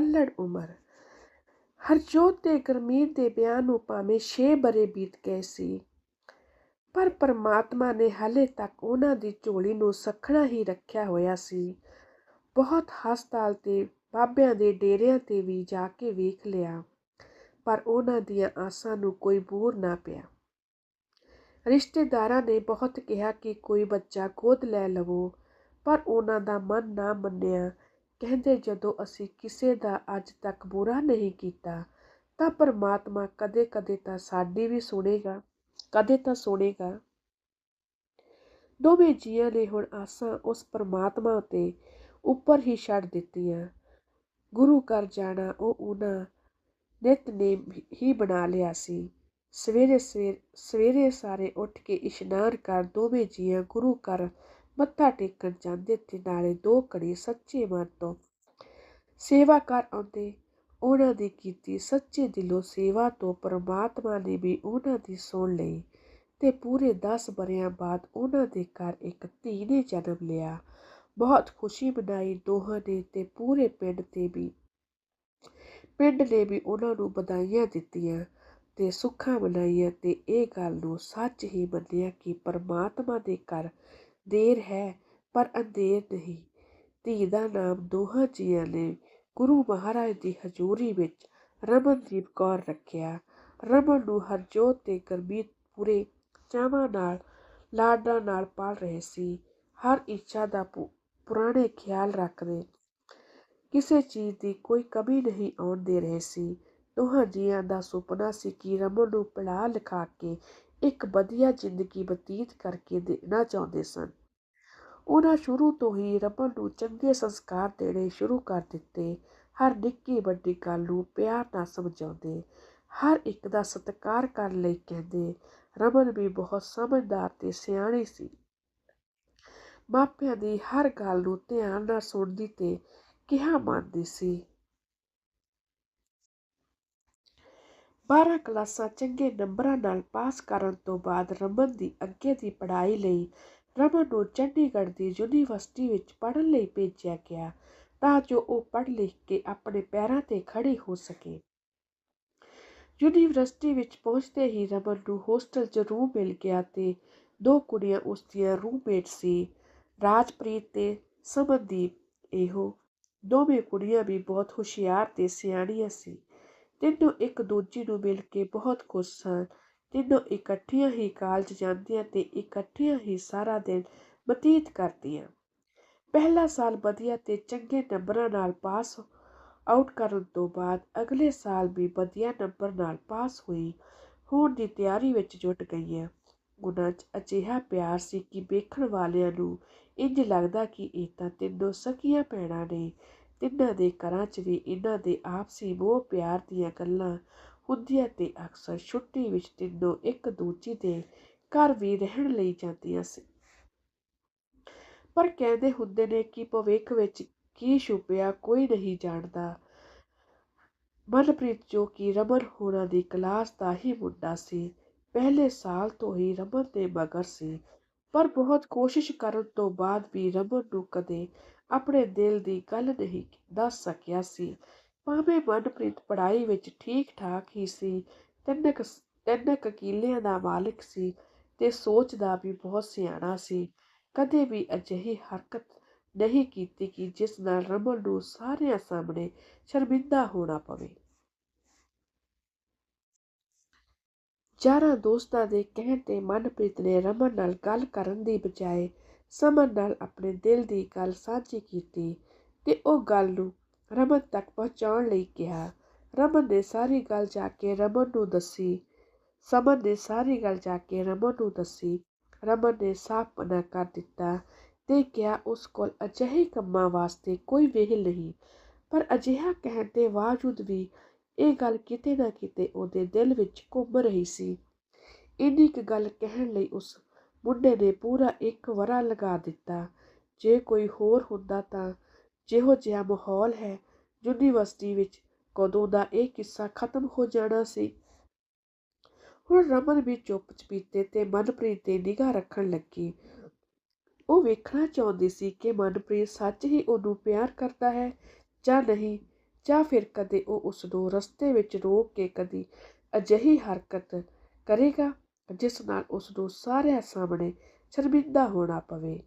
ਅਲੜ ਉਮਰ। ਹਰਜੋਤ ਤੇ ਗਰਮੀਤ ਦੇ ਵਿਆਹ ਨੂੰ ਭਾਵੇਂ 6 ਬਰੇ ਬੀਤ ਗਏ ਸੀ, ਪਰ ਪਰਮਾਤਮਾ ਨੇ ਹਲੇ ਤੱਕ ਉਹਨਾਂ ਦੀ ਝੋਲੀ ਨੂੰ ਸਖਣਾ ਹੀ ਰੱਖਿਆ ਹੋਇਆ ਸੀ। ਬਹੁਤ ਹਸਪਤਾਲ ਤੇ ਬਾਬਿਆਂ ਦੇ ਡੇਰਿਆਂ ਤੇ ਵੀ ਜਾ ਕੇ ਵੇਖ ਲਿਆ, ਪਰ ਉਹਨਾਂ ਦੀਆਂ ਆਸਾਂ ਨੂੰ ਕੋਈ ਬੂਰ ਨਾ ਪਿਆ। ਰਿਸ਼ਤੇਦਾਰਾਂ ਨੇ ਬਹੁਤ ਕਿਹਾ ਕਿ ਕੋਈ ਬੱਚਾ ਗੋਦ ਲੈ ਲਵੋ, ਪਰ ਉਹਨਾਂ ਦਾ ਮਨ ਨਾ ਮੰਨਿਆ ਕਹਿੰਦੇ ਜਦੋਂ ਅਸੀਂ ਕਿਸੇ ਦਾ ਅੱਜ ਤੱਕ ਬੁਰਾ ਨਹੀਂ ਕੀਤਾ, ਤਾਂ ਪਰਮਾਤਮਾ ਕਦੇ-ਕਦੇ ਤਾਂ ਸਾਡੀ ਵੀ ਸੁਣੇਗਾ, ਕਦੇ ਤਾਂ ਸੁਣੇਗਾ। ਦੋਵੇਂ ਜੀਆਂ ਨੇ ਹੁਣ ਆਸਾਂ ਉਸ ਪਰਮਾਤਮਾ ਉਤੇ ਉੱਪਰ ਹੀ ਛੱਡ ਦਿੱਤੀਆਂ। ਗੁਰੂ ਘਰ ਜਾਣਾ ਉਹ ਉਹਨਾਂ ਨਿਤਨੇਮ ਹੀ ਬਣਾ ਲਿਆ ਸੀ। ਸਵੇਰੇ ਸਵੇਰੇ ਸਾਰੇ ਉੱਠ ਕੇ ਇਸ਼ਨਾਨ ਕਰ ਦੋਵੇਂ ਜੀਆਂ ਗੁਰੂ ਘਰ ਮੱਥਾ ਟੇਕਣ ਜਾਂਦੇ ਤੇ ਨਾਲੇ ਦੋ ਘੜੀ ਸੱਚੇ ਮਨ ਤੋਂ। ਸੇਵਾ ਕਰ ਆਉਂਦੇ, ਉਹਨਾਂ ਦੀ ਕੀਤੀ ਸੱਚੇ ਦਿਲੋਂ ਸੇਵਾ ਤੋਂ ਪਰਮਾਤਮਾ ਨੇ ਵੀ ਉਹਨਾਂ ਦੀ ਸੁਣ ਲਈ ਤੇ ਪੂਰੇ 10 ਬਰਿਆਂ ਬਾਅਦ ਉਹਨਾਂ ਦੇ ਘਰ ਇੱਕ ਧੀ ਨੇ ਜਨਮ ਲਿਆ। ਬਹੁਤ ਖੁਸ਼ੀ ਮਨਾਈ ਦੋਹਾਂ ਨੇ ਤੇ ਪੂਰੇ ਪਿੰਡ ਤੇ ਵੀ। ਪਿੰਡ ਨੇ ਵੀ ਉਹਨਾਂ ਨੂੰ ਵਧਾਈਆਂ ਦਿੱਤੀਆਂ ਤੇ ਸੁੱਖਾਂ ਮਨਾਈਆਂ ਤੇ ਇਹ ਗੱਲ ਨੂੰ ਸੱਚ ਹੀ ਮੰਨਿਆ ਕਿ ਪਰਮਾਤਮਾ ਦੇ ਘਰ ਦੇਰ ਹੈ, ਪਰ ਅੰਧੇਰ ਨਹੀਂ। ਧੀ ਦਾ ਨਾਮ ਦੋਹਾਂ ਜੀਆਂ ਨੇ ਗੁਰੂ ਮਹਾਰਾਜ ਦੀ ਹਜ਼ੂਰੀ ਵਿੱਚ ਰਮਨਦੀਪ ਕੌਰ ਰੱਖਿਆ। ਰਮਨ ਨੂੰ ਹਰਜੋਤ ਤੇ ਗਰਮੀਤ ਪੂਰੇ ਚਾਵਾਂ ਨਾਲ, ਲਾਡਾਂ ਨਾਲ ਪਾਲ ਰਹੇ ਸੀ। ਹਰ ਇੱਛਾ ਦਾ ਪੁਰਾਣੇ ਖਿਆਲ ਰੱਖਦੇ। ਕਿਸੇ ਚੀਜ਼ ਦੀ ਕੋਈ ਕਮੀ ਨਹੀਂ ਆਉਣ ਦੇ ਰਹੇ ਸੀ। ਦੋਹਾਂ ਜੀਆਂ ਦਾ ਸੁਪਨਾ ਸੀ ਕਿ ਰਮਨ ਨੂੰ ਪੜਾ ਲਿਖਾ ਕੇ ਇੱਕ ਵਧੀਆ ਜ਼ਿੰਦਗੀ ਬਤੀਤ ਕਰਕੇ ਦੇਣਾ ਚਾਹੁੰਦੇ ਸਨ। ਉਹਨਾਂ ਸ਼ੁਰੂ ਤੋਂ ਹੀ ਰਮਨ ਨੂੰ ਚੰਗੇ ਸੰਸਕਾਰ ਦੇਣੇ ਸ਼ੁਰੂ ਕਰ ਦਿੱਤੇ। ਹਰ ਨਿੱਕੀ ਵੱਡੀ ਗੱਲ ਨੂੰ ਪਿਆਰ ਨਾਲ ਸਮਝਾਉਂਦੇ। ਹਰ ਇੱਕ ਦਾ ਸਤਿਕਾਰ ਕਰਨ ਲਈ ਕਹਿੰਦੇ। ਰਮਨ ਵੀ ਬਹੁਤ ਸਮਝਦਾਰ ਤੇ ਸਿਆਣੀ ਸੀ। ਮਾਪਿਆਂ ਦੀ ਹਰ ਗੱਲ ਨੂੰ ਧਿਆਨ ਨਾਲ ਸੁਣਦੀ ਤੇ ਕਿਹਾ ਮੰਨਦੀ ਸੀ। 12 ਕਲਾਸਾਂ ਚੰਗੇ ਨੰਬਰਾਂ ਨਾਲ ਪਾਸ ਕਰਨ ਤੋਂ ਬਾਅਦ ਰਮਨ ਦੀ ਅੱਗੇ ਦੀ ਪੜ੍ਹਾਈ ਲਈ ਰਮਨ ਨੂੰ ਚੰਡੀਗੜ੍ਹ ਦੀ ਯੂਨੀਵਰਸਿਟੀ ਵਿੱਚ ਪੜ੍ਹਨ ਲਈ ਭੇਜਿਆ ਗਿਆ ਤਾਂ ਜੋ ਉਹ ਪੜ੍ਹ ਲਿਖ ਕੇ ਆਪਣੇ ਪੈਰਾਂ ਤੇ ਖੜੀ ਹੋ ਸਕੇ। ਯੂਨੀਵਰਸਿਟੀ ਵਿੱਚ ਪਹੁੰਚਦੇ ਹੀ ਰਮਨ ਨੂੰ ਹੋਸਟਲ 'ਚ ਰੂਮ ਮਿਲ ਗਿਆ ਤੇ ਦੋ ਕੁੜੀਆਂ ਉਸ ਦੀਆਂ ਰੂਮਮੇਟ ਸੀ, ਰਾਜਪ੍ਰੀਤ ਤੇ ਸਮਨਦੀਪ। ਇਹੋ ਦੋਵੇਂ ਕੁੜੀਆਂ ਵੀ ਬਹੁਤ ਹੁਸ਼ਿਆਰ ਤੇ ਸਿਆਣੀਆਂ ਸੀ। ਤਿੰਨੋਂ ਇੱਕ ਦੂਜੀ ਨੂੰ ਮਿਲ ਕੇ ਬਹੁਤ ਖੁਸ਼ ਸਨ। ਤਿੰਨੋਂ ਇਕੱਠੀਆਂ ਹੀ ਕਾਲਜ ਜਾਂਦੀਆਂ ਤੇ ਇਕੱਠੀਆਂ ਹੀ ਸਾਰਾ ਦਿਨ ਬਤੀਤ ਕਰਦੀਆਂ। ਪਹਿਲਾ ਸਾਲ ਵਧੀਆ ਤੇ ਚੰਗੇ ਨੰਬਰਾਂ ਨਾਲ ਪਾਸ ਆਊਟ ਕਰਨ ਤੋਂ ਬਾਅਦ ਅਗਲੇ ਸਾਲ ਵੀ ਵਧੀਆ ਨੰਬਰ ਨਾਲ ਪਾਸ ਹੋਈ। ਹੋਣ ਦੀ ਤਿਆਰੀ ਵਿੱਚ ਜੁਟ ਹੈ ਗੁਣਾਂ 'ਚ ਅਜਿਹਾ ਪਿਆਰ ਸੀ ਕਿ ਵੇਖਣ ਵਾਲਿਆਂ ਨੂੰ ਇੰਜ ਲੱਗਦਾ ਕਿ ਇਹ ਤਾਂ ਤਿੰਨੋਂ ਸਕੀਆਂ ਭੈਣਾਂ ਨੇ। ਤਿੰਨਾਂ ਦੇ ਘਰਾਂ 'ਚ ਵੀ ਇਹਨਾਂ ਦੇ ਆਪਸੀ ਮੋਹ ਪਿਆਰ ਦੀਆਂ ਗੱਲਾਂ ਹੁੰਦੀਆਂ ਤੇ ਅਕਸਰ ਛੁੱਟੀ ਵਿੱਚ ਤਿੰਨੋਂ ਇੱਕ ਦੂਜੀ ਦੇ ਘਰ ਵੀ ਰਹਿਣ ਲਈ ਜਾਂਦੀਆਂ ਸੀ। ਪਰ ਕਹਿੰਦੇ ਹੁੰਦੇ ਨੇ ਕਿ ਭਵਿੱਖ ਵਿੱਚ ਕੀ ਛੁਪਿਆ ਕੋਈ ਨਹੀਂ ਜਾਣਦਾ। ਮਨਪ੍ਰੀਤ ਜੋ ਕਿ ਰਮਨ ਹੋਣਾ ਦੀ ਕਲਾਸ ਦਾ ਹੀ ਮੁੰਡਾ ਸੀ, ਪਹਿਲੇ ਸਾਲ ਤੋਂ ਹੀ ਰਮਨ ਦੇ ਮਗਰ ਸੀ, ਪਰ ਬਹੁਤ ਕੋਸ਼ਿਸ਼ ਕਰਨ ਤੋਂ ਬਾਅਦ ਵੀ ਰਮਨ ਨੂੰ ਕਦੇ ਆਪਣੇ ਦਿਲ ਦੀ ਗੱਲ ਨਹੀਂ ਦੱਸ ਸਕਿਆ ਸੀ। ਭਾਵੇਂ ਮਨਪ੍ਰੀਤ ਪੜ੍ਹਾਈ ਵਿੱਚ ਠੀਕ ਠਾਕ ਹੀ ਸੀ, ਤਿੰਨ ਤਿੰਨ ਕਿੱਲਿਆਂ ਦਾ ਮਾਲਕ ਸੀ ਤੇ ਸੋਚਦਾ ਵੀ ਬਹੁਤ ਸਿਆਣਾ ਸੀ। ਕਦੇ ਵੀ ਅਜਿਹੀ ਹਰਕਤ ਨਹੀਂ ਕੀਤੀ ਕਿ ਜਿਸ ਨਾਲ ਰਮਨ ਨੂੰ ਸਾਰਿਆਂ ਸਾਹਮਣੇ ਸ਼ਰਮਿੰਦਾ ਹੋਣਾ ਪਵੇ। ਚਾਰਾਂ ਦੋਸਤਾਂ ਦੇ ਕਹਿਣ ਤੇ ਮਨਪ੍ਰੀਤ ਨੇ ਰਮਨ ਨਾਲ ਗੱਲ ਕਰਨ ਦੀ ਬਜਾਏ ਸਮਨ ਨਾਲ ਆਪਣੇ ਦਿਲ ਦੀ ਗੱਲ ਸਾਂਝੀ ਕੀਤੀ ਤੇ ਉਹ ਗੱਲ ਨੂੰ ਰਮਨ ਤੱਕ ਪਹੁੰਚਾਉਣ ਲਈ ਕਿਹਾ। ਰਮਨ ਨੇ ਸਾਰੀ ਗੱਲ ਜਾ ਕੇ ਰਮਨ ਨੂੰ ਦੱਸੀ। ਸਮਨ ਨੇ ਸਾਰੀ ਗੱਲ ਜਾ ਕੇ ਰਮਨ ਨੂੰ ਦੱਸੀ। ਰਮਨ ਨੇ ਸਾਫ਼ ਮਨਾ ਕਰ ਦਿੱਤਾ ਤੇ ਕਿਹਾ, ਉਸ ਕੋਲ ਅਜਿਹੇ ਕੰਮਾਂ ਵਾਸਤੇ ਕੋਈ ਵੇਹਲ ਨਹੀਂ, ਪਰ ਅਜਿਹਾ ਕਹਿਣ ਦੇ ਬਾਵਜੂਦ ਵੀ ਇਹ ਗੱਲ ਕਿਤੇ ਨਾ ਕਿਤੇ ਉਹਦੇ ਦਿਲ ਵਿੱਚ ਘੁੰਮ ਰਹੀ ਸੀ। ਇੰਨੀ ਕੁ ਗੱਲ ਕਹਿਣ ਲਈ ਉਸ ਮੁੰਡੇ ਨੇ ਪੂਰਾ ਇੱਕ ਵਰਾ ਲਗਾ ਦਿੱਤਾ। ਜੇ ਕੋਈ ਹੋਰ ਹੁੰਦਾ ਤਾਂ ਜਿਹੋ ਜਿਹਾ ਮਾਹੌਲ ਹੈ ਯੂਨੀਵਰਸਿਟੀ ਵਿੱਚ, ਕਦੋਂ ਦਾ ਇਹ ਕਿੱਸਾ ਖਤਮ ਹੋ ਜਾਣਾ ਸੀ। ਹੁਣ ਰਮਨ ਵੀ ਚੁੱਪ ਚਪੀਤੇ ਤੇ ਮਨਪ੍ਰੀਤ ਤੇ ਨਿਗਾਹ ਰੱਖਣ ਲੱਗੀ। ਉਹ ਵੇਖਣਾ ਚਾਹੁੰਦੀ ਸੀ ਕਿ ਮਨਪ੍ਰੀਤ ਸੱਚ ਹੀ ਉਹਨੂੰ ਪਿਆਰ ਕਰਦਾ ਹੈ ਜਾਂ ਨਹੀਂ, ਜਾਂ ਫਿਰ ਕਦੇ ਉਹ ਉਸ ਨੂੰ ਰਸਤੇ ਵਿੱਚ ਰੋਕ ਕੇ ਕਦੀ ਅਜਿਹੀ ਹਰਕਤ ਕਰੇਗਾ। ਜਿਸ ਨਾਲ ਉਸ ਨੂੰ ਸਾਰਿਆਂ ਸਾਹਮਣੇ ਸ਼ਰਮਿੰਦਾ ਹੋਣਾ ਪਵੇ।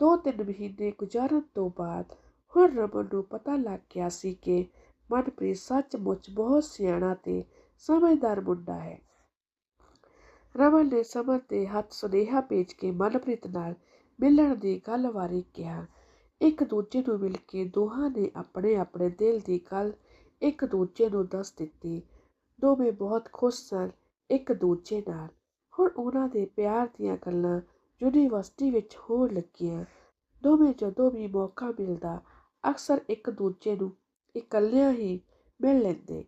ਦੋ ਤਿੰਨ ਮਹੀਨੇ ਗੁਜ਼ਾਰਨ ਤੋਂ ਬਾਅਦ ਹੁਣ ਰਮਨ ਨੂੰ ਪਤਾ ਲੱਗ ਗਿਆ ਸੀ ਕਿ ਮਨਪ੍ਰੀਤ ਸੱਚਮੁੱਚ ਬਹੁਤ ਸਿਆਣਾ ਤੇ ਸਮਝਦਾਰ ਮੁੰਡਾ ਹੈ। ਰਮਨ ਨੇ ਸਮਰ ਦੇ ਹੱਥ ਸੁਨੇਹਾ ਭੇਜ ਕੇ ਮਨਪ੍ਰੀਤ ਨਾਲ ਮਿਲਣ ਦੀ ਗੱਲ ਬਾਰੇ ਕਿਹਾ। ਇੱਕ ਦੂਜੇ ਨੂੰ ਮਿਲ ਕੇ ਦੋਹਾਂ ਨੇ ਆਪਣੇ ਆਪਣੇ ਦਿਲ ਦੀ ਗੱਲ ਇੱਕ ਦੂਜੇ ਨੂੰ ਦੱਸ ਦਿੱਤੀ। ਦੋਵੇਂ ਬਹੁਤ ਖੁਸ਼ ਸਨ ਇੱਕ ਦੂਜੇ ਨਾਲ। ਹੁਣ ਉਹਨਾਂ ਦੇ ਪਿਆਰ ਦੀਆਂ ਗੱਲਾਂ ਯੂਨੀਵਰਸਿਟੀ ਵਿੱਚ ਹੋਣ ਲੱਗੀਆਂ। ਦੋਵੇਂ ਜਦੋਂ ਵੀ ਮੌਕਾ ਮਿਲਦਾ, ਅਕਸਰ ਇੱਕ ਦੂਜੇ ਨੂੰ ਇਕੱਲਿਆਂ ਹੀ ਮਿਲ ਲੈਂਦੇ।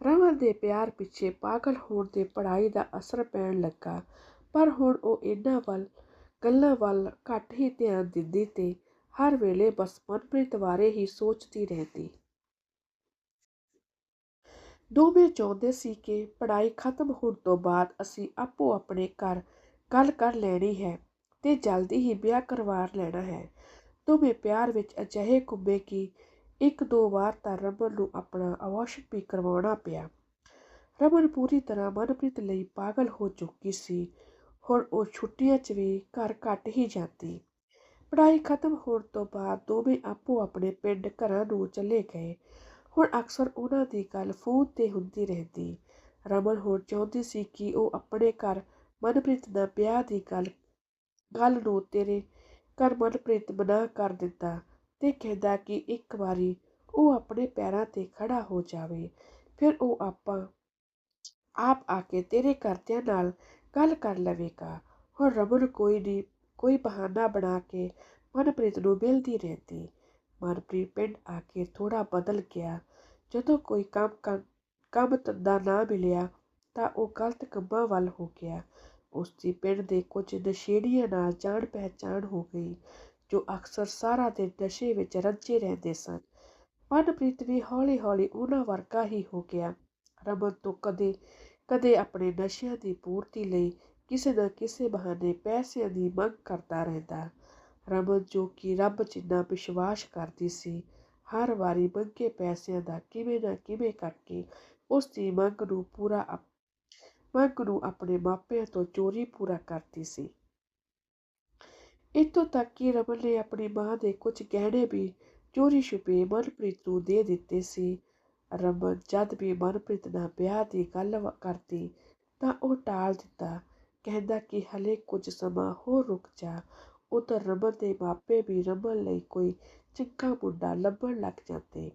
ਰਮਨ ਦੇ ਪਿਆਰ ਪਿੱਛੇ ਪਾਗਲ ਹੋਣ ਤੇ ਪੜ੍ਹਾਈ ਦਾ ਅਸਰ ਪੈਣ ਲੱਗਾ, ਪਰ ਹੁਣ ਉਹ ਇਹਨਾਂ ਵੱਲ, ਗੱਲਾਂ ਵੱਲ ਘੱਟ ਹੀ ਧਿਆਨ ਦਿੰਦੀ ਤੇ ਹਰ ਵੇਲੇ ਬਸ ਮਨਪ੍ਰੀਤ ਬਾਰੇ ਹੀ ਸੋਚਦੀ ਰਹਿੰਦੀ। ਦੋਵੇਂ ਚਾਹੁੰਦੇ ਸੀ ਕਿ ਪੜ੍ਹਾਈ ਖਤਮ ਹੋਣ ਤੋਂ ਬਾਅਦ ਅਸੀਂ ਆਪੋ ਆਪਣੇ ਘਰ ਗੱਲ ਕਰ ਲੈਣੀ ਹੈ ਤੇ ਜਲਦੀ ਹੀ ਵਿਆਹ ਕਰਵਾ ਲੈਣਾ ਹੈ। ਦੋਵੇਂ ਪਿਆਰ ਵਿੱਚ ਅਜਿਹੇ ਘੁੰਮੇ ਕਿ ਇੱਕ ਦੋ ਵਾਰ ਤਾਂ ਰਮਨ ਨੂੰ ਆਪਣਾ ਅਵਾਸ਼ਨ ਵੀ ਕਰਵਾਉਣਾ ਪਿਆ। ਰਮਨ ਪੂਰੀ ਤਰ੍ਹਾਂ ਮਨਪ੍ਰੀਤ ਲਈ ਪਾਗਲ ਹੋ ਚੁੱਕੀ ਸੀ। ਹੁਣ ਉਹ ਛੁੱਟੀਆਂ 'ਚ ਵੀ ਘਰ ਘੱਟ ਹੀ ਜਾਂਦੀ। ਪੜ੍ਹਾਈ ਖਤਮ ਹੋਣ ਤੋਂ ਬਾਅਦ ਦੋਵੇਂ ਆਪੋ ਆਪਣੇ ਪਿੰਡ ਘਰਾਂ ਨੂੰ ਚਲੇ ਗਏ। ਹੁਣ ਅਕਸਰ ਉਹਨਾਂ ਦੀ ਗੱਲ ਫੋਨ ਤੇ ਹੁੰਦੀ ਰਹਿੰਦੀ। ਰਮਨ ਹੁਣ ਚਾਹੁੰਦੀ ਸੀ ਕਿ ਉਹ ਆਪਣੇ ਘਰ ਮਨਪ੍ਰੀਤ ਦਾ ਵਿਆਹ ਦੀ ਗੱਲ ਗੱਲ ਨੂੰ ਤੇਰੇ ਘਰ ਮਨਪ੍ਰੀਤ ਬਣਾ ਕਰ ਦਿੱਤਾ ਤੇ ਕਹਿੰਦਾ ਕਿ ਇੱਕ ਵਾਰੀ ਉਹ ਆਪਣੇ ਪੈਰਾਂ ਤੇ ਖੜਾ ਹੋ ਜਾਵੇ। ਫਿਰ ਉਹ ਆਪਾਂ, ਆਪ ਆ ਕੇ ਤੇਰੇ ਘਰਦਿਆਂ ਨਾਲ ਗੱਲ ਕਰ ਲਵੇਗਾ। ਹੁਣ ਰਮਨ ਕੋਈ ਨਹੀਂ ਕੋਈ ਬਹਾਨਾ ਬਣਾ ਕੇ ਮਨਪ੍ਰੀਤ ਨੂੰ ਮਿਲਦੀ ਰਹਿੰਦੀ। ਮਨਪ੍ਰੀਤ ਪਿੰਡ ਆ ਕੇ ਥੋੜਾ ਬਦਲ ਗਿਆ। ਜਦੋਂ ਕੋਈ ਕੰਮ ਕੰਮ ਧੰਦਾ ਨਾ ਮਿਲਿਆ ਤਾਂ ਉਹ ਗਲਤ ਕੰਮਾਂ ਵੱਲ ਹੋ ਗਿਆ। ਉਸ ਦੀ ਪਿੰਡ ਦੇ ਕੁਝ ਨਸ਼ੇੜੀਆਂ ਨਾਲ ਜਾਣ ਪਹਿਚਾਣ ਹੋ ਗਈ, ਜੋ ਅਕਸਰ ਸਾਰਾ ਦਿਨ ਨਸ਼ੇ ਵਿੱਚ ਰੱਜੇ ਰਹਿੰਦੇ ਸਨ। ਮਨਪ੍ਰੀਤ ਵੀ ਹੌਲੀ ਹੌਲੀ ਉਹਨਾਂ ਵਰਗਾ ਹੀ ਹੋ ਗਿਆ। ਰਮਨ ਤੋਂ ਕਦੇ ਕਦੇ ਆਪਣੇ ਨਸ਼ਿਆਂ ਦੀ ਪੂਰਤੀ ਲਈ ਕਿਸੇ ਨਾ ਕਿਸੇ ਬਹਾਨੇ ਪੈਸਿਆਂ ਦੀ ਮੰਗ ਕਰਦਾ ਰਹਿੰਦਾ। ਰਮਨ ਜੋ ਕਿ ਰੱਬ ਜਿੰਨਾ ਵਿਸ਼ਵਾਸ ਕਰਦੀ ਸੀ, ਹਰ ਵਾਰੀ ਮੰਗੇ ਪੈਸਿਆਂ ਦਾ ਕਿਵੇਂ ਨਾ ਕਿਵੇਂ ਕਰਕੇ ਉਸ ਦੀ ਮੰਗ ਨੂੰ ਪੂਰਾ ਮੰਗ ਨੂੰ ਆਪਣੇ ਮਾਪਿਆਂ ਤੋਂ ਚੋਰੀ ਪੂਰਾ ਕਰਦੀ ਸੀ। ਇਤੋਂ ਤੱਕ ਕਿ ਰਮਨ ਨੇ ਆਪਣੀ ਮਾਂ ਦੇ ਕੁਝ ਗਹਿਣੇ ਵੀ ਚੋਰੀ ਛੁਪੇ ਮਨਪ੍ਰੀਤ ਨੂੰ ਦੇ ਦਿੱਤੇ ਸੀ। ਰਮਨ ਜਦ ਵੀ ਮਨਪ੍ਰੀਤ ਨਾਲ ਵਿਆਹ ਦੀ ਗੱਲ ਕਰਦੀ ਤਾਂ ਉਹ ਟਾਲ ਦਿੱਤਾ, ਕਹਿੰਦਾ ਕਿ ਹਲੇ ਕੁਝ ਸਮਾਂ ਹੋਰ ਰੁਕ ਜਾ ਉਧਰ ਰਮਨ ਦੇ ਮਾਪੇ ਵੀ ਰਮਨ ਲਈ ਕੋਈ ਚੰਗਾ ਮੁੰਡਾ ਲੱਭਣ ਲੱਗ ਜਾਂਦੇ।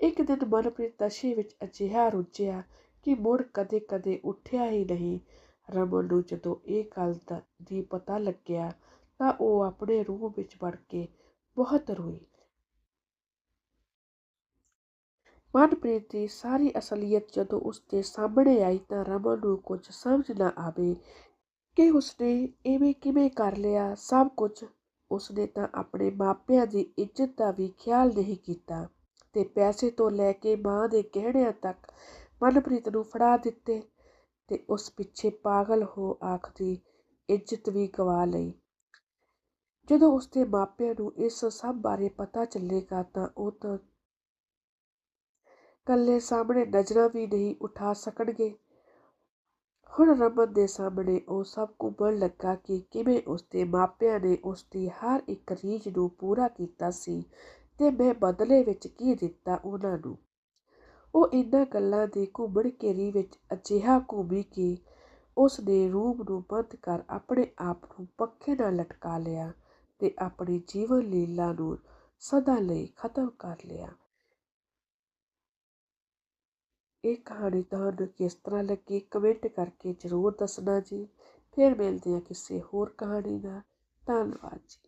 ਇੱਕ ਦਿਨ ਮਨਪ੍ਰੀਤ ਨਸ਼ੇ ਵਿੱਚ ਅਜਿਹਾ ਰੁੱਝਿਆ ਕਿ ਮੁੜ ਕਦੇ ਕਦੇ ਉੱਠਿਆ ਹੀ ਨਹੀਂ। ਰਮਨ ਨੂੰ ਜਦੋਂ ਇਹ ਗੱਲ ਦੀ ਪਤਾ ਲੱਗਿਆ ਤਾਂ ਉਹ ਆਪਣੇ ਰੂਮ ਵਿੱਚ ਵੜ ਕੇ ਬਹੁਤ ਰੋਈ। ਮਨਪ੍ਰੀਤ ਦੀ ਸਾਰੀ ਅਸਲੀਅਤ ਜਦੋਂ ਉਸ ਦੇ ਸਾਹਮਣੇ ਆਈ ਤਾਂ ਰਮਨ ਨੂੰ ਕੁਝ ਸਮਝ ਨਾ ਆਵੇ ਕਿ ਉਸਨੇ ਐਵੇਂ ਕਿਵੇਂ ਕਰ ਲਿਆ, ਸਭ ਕੁਝ ਉਸਨੇ ਤਾਂ ਆਪਣੇ ਮਾਪਿਆਂ ਦੀ ਇੱਜ਼ਤ ਦਾ ਵੀ ਖਿਆਲ ਨਹੀਂ ਕੀਤਾ ਤੇ ਪੈਸੇ ਤੋਂ ਲੈ ਕੇ ਮਾਂ ਦੇ ਗਹਿਣਿਆਂ ਤੱਕ ਮਨਪ੍ਰੀਤ ਨੂੰ ਫੜਾ ਦਿੱਤੇ ਤੇ ਉਸ ਪਿੱਛੇ ਪਾਗਲ ਹੋ ਆਖਦੀ ਇੱਜ਼ਤ ਵੀ ਗਵਾ ਲਈ। ਜਦੋਂ ਉਸਦੇ ਮਾਪਿਆਂ ਨੂੰ ਇਸ ਸਭ ਬਾਰੇ ਪਤਾ ਚੱਲੇਗਾ ਤਾਂ ਉਹ ਤਾਂ ਕੱਲੇ ਸਾਹਮਣੇ ਨਜ਼ਰਾਂ ਵੀ ਨਹੀਂ ਉਠਾ ਸਕਣਗੇ। ਹੁਣ ਰਮਨ ਦੇ ਸਾਹਮਣੇ ਉਹ ਸਭ ਘੁੰਮਣ ਲੱਗਾ ਕਿ ਕਿਵੇਂ ਉਸਦੇ ਮਾਪਿਆਂ ਨੇ ਉਸਦੀ ਹਰ ਇੱਕ ਰੀਝ ਨੂੰ ਪੂਰਾ ਕੀਤਾ ਸੀ ਤੇ ਮੈਂ ਬਦਲੇ ਵਿੱਚ ਕੀ ਦਿੱਤਾ ਉਹਨਾਂ ਨੂੰ। ਉਹ ਇਹਨਾਂ ਗੱਲਾਂ ਦੀ ਘੁੰਮਣ ਘੇਰੀ ਵਿੱਚ ਅਜਿਹਾ ਘੁੰਮੀ ਕਿ ਉਸ ਨੇ ਰੂਮ ਨੂੰ ਬੰਦ ਕਰ ਆਪਣੇ ਆਪ ਨੂੰ ਪੱਖੇ ਨਾਲ ਲਟਕਾ ਲਿਆ ਤੇ ਆਪਣੀ ਜੀਵਨ ਲੀਲਾ ਨੂੰ ਸਦਾ ਲਈ ਖਤਮ ਕਰ ਲਿਆ। ਇਹ ਕਹਾਣੀ ਤੁਹਾਨੂੰ ਕਿਸ ਤਰ੍ਹਾਂ ਲੱਗੀ ਕਮੈਂਟ ਕਰਕੇ ਜ਼ਰੂਰ ਦੱਸਣਾ ਜੀ। ਫਿਰ ਮਿਲਦੇ ਹਾਂ ਕਿਸੇ ਹੋਰ ਕਹਾਣੀ ਨਾਲ। ਧੰਨਵਾਦ ਜੀ।